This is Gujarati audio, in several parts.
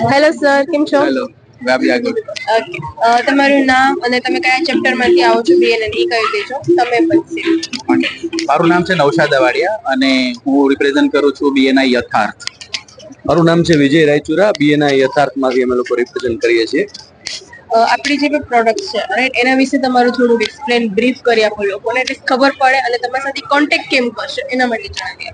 હેલો સર કેમ છો? તમારું નામ અને તમે કયા ચેપ્ટરમાંથી આવો છો બીએન એ કહી દેજો તમે પછી. મારું નામ છે નૌશાદ અવાડિયા અને હું રિપ્રેઝન્ટ કરું છું બીએનઆઈ યથાર્થ. મારું નામ છે વિજય રાયચુરા. બીએના યથાર્થમાંથી અમે લોકો રિપ્રેઝન્ટ કરીએ છીએ. આપણી જે પ્રોડક્ટ છે રાઈટ એના વિશે તમારું થોડું એક્સપ્લેન બ્રીફ કરી આપો લોકોને, એટલે ખબર પડે અને તમારી સાથે કોન્ટેક્ટ કેમ કરશે, એના માટે જણાવી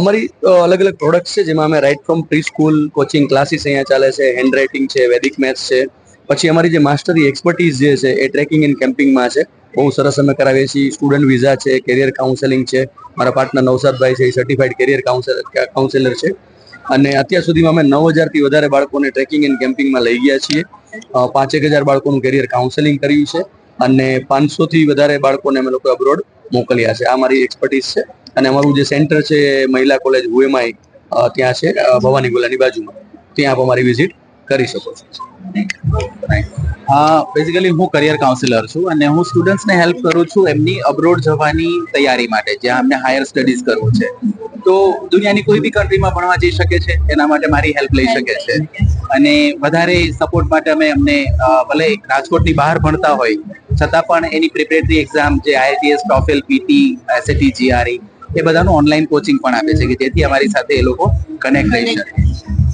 અમારી અલગ અલગ પ્રોડક્ટ્સ છે, જેમાં અમે right from preschool coaching classes અહીંયા ચાલે છે હેન્ડ રાઇટિંગ છે વેદિક મેથ્સ છે, પછી અમારી જે માસ્ટરી એક્સપર્ટીઝ જે છે, એ ટ્રેકિંગ એન્ડ કેમ્પિંગમાં છે. બહુ સરસ અમે કરાવીએ છીએ. સ્ટુડન્ટ વિઝા છે કેરિયર કાઉન્સેલિંગ છે. મારા પાર્ટનર નવસાદભાઈ છે, એ સર્ટિફાઈડ કેરિયર કાઉન્સેલર કાઉન્સેલર છે. અને અત્યાર સુધીમાં અમે નવ હજારથી વધારે બાળકોને ટ્રેકિંગ એન્ડ કેમ્પિંગમાં લઈ ગયા છીએ. પાંચેક હજાર બાળકોનું કેરિયર કાઉન્સેલિંગ કર્યું છે અને પાંચસોથી વધારે બાળકોને અમે લોકો અબ્રોડ મોકલ્યા છે. આ મારી એક્સપર્ટીઝ છે અને અમારું જે સેન્ટર છે મહિલા કોલેજ હુએમાઈ ત્યાં છે ભવાની ગોલાની બાજુમાં. ત્યાં આપ અમારી વિઝિટ કરી શકો છો. બેઝિકલી હું કરિયર કાઉન્સિલર છું અને હું સ્ટુડન્ટ્સને હેલ્પ કરું છું એમની અબ્રોડ જવાની તૈયારી માટે, જ્યાં અમને હાયર સ્ટડીઝ કરવું છે. તો દુનિયાની કોઈ બી કન્ટ્રીમાં ભણવા જઈ શકે છે, એના માટે મારી હેલ્પ લઈ શકે છે. અને વધારે સપોર્ટ માટે અમે અમને ભલે રાજકોટની બહાર ભણતા હોય, છતાં પણ એની પ્રિપેરેટરી એક્ઝામ જે IELTS TOEFL PT SAT GRE એ બધાનું ઓનલાઈન કોચિંગ પણ આપે છે કે જેથી અમારી સાથે એ લોકો કનેક્ટ રહી શકે.